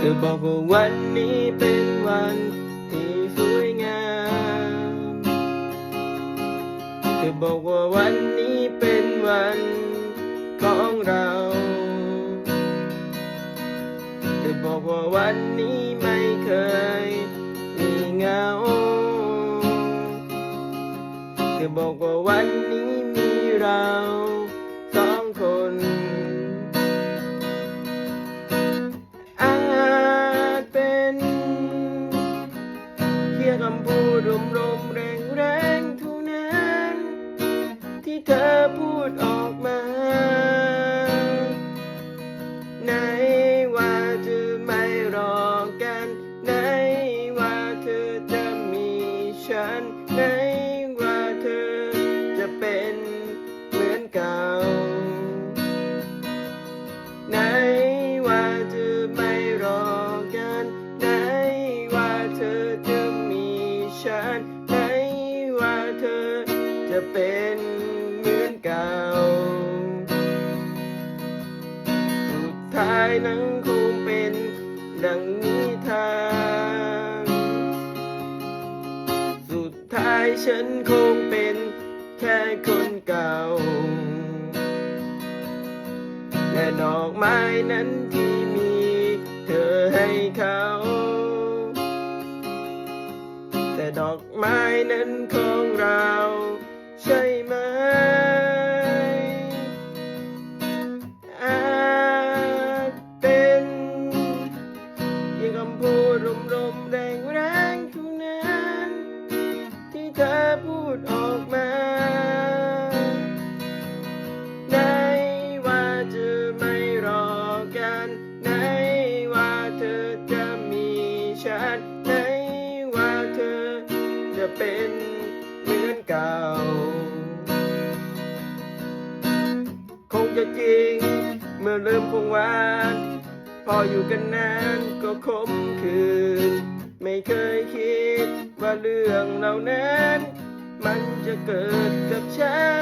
ธอบอกว่าวันนี้เป็นวันที่สวยงาม เธอบอกว่าวันนี้เป็นวันของเรา เธอบอกว่าวันนี้ไม่เคยมีเหงา เธอบอกว่าวันนี้มีเรา จะเป็นเหมือนเก่า สุดท้ายนั้นคงเป็นดังนิทาน สุดท้ายฉันคงเป็นแค่คนเก่า และดอกไม้นั้นที่มีเธอให้เขาแต่ดอกไม้นั้นของเรา ใช่ไหมอาจเป็นเพียงคำพูดรมรมแรงแรงเท่านั้น ที่เธอพูดออกมาไหนว่าเธอไม่รอกันไหนว่าเธอจะมีฉันไหนว่าเธอจะเป็นเหมือนเก่า มื่อเริ่มคงหวาน พออยู่กันนานก็คมคืน ไม่เคยคิดว่าเรื่องเหล่านั้น มันจะเกิดกับฉัน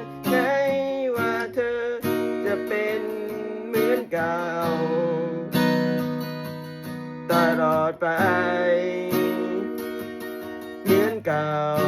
านไหนว่าเธอจะเป็นเหมือนเก่า ตลอดไป เหมือนเก่า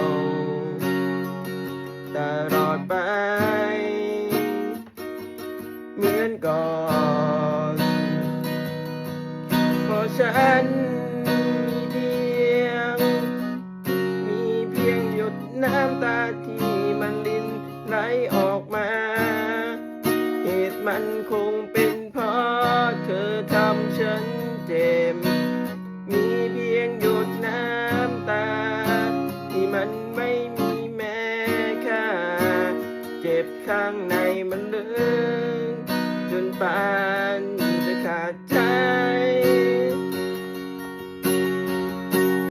มันคงเป็นเพราะเธอทำฉันเจ็บ มีเพียงหยดน้ำตา ที่มันไม่มีแม้ค่า เจ็บข้างในมันลึกจนปา